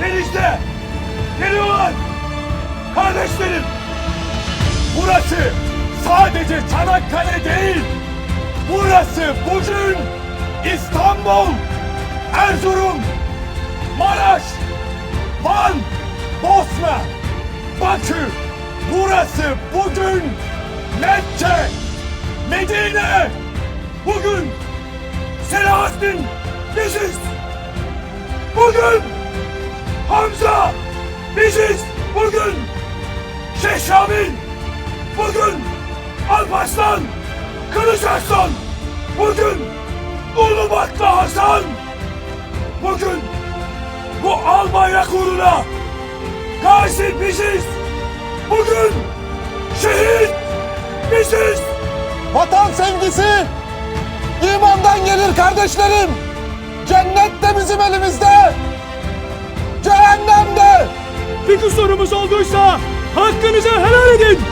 Denizde geliyorlar. Kardeşlerim. Burası sadece Çanakkale değil. Burası bugün İstanbul, Erzurum, Maraş, Van, Bosna, Bakü. Burası bugün Mekke, Medine. Bugün Selahattin biziz. Bugün Hamza biziz. Bugün Şeyh Şamil. Bugün Alparslan Kılıç Arslan. Bugün Ulubatlı Hasan. Bugün bu Albayrak uğruna gazi biziz. Bugün şehit biziz. Vatan sevgisi imandan gelir kardeşlerim. Bir kusurumuz olduysa hakkınızı helal edin.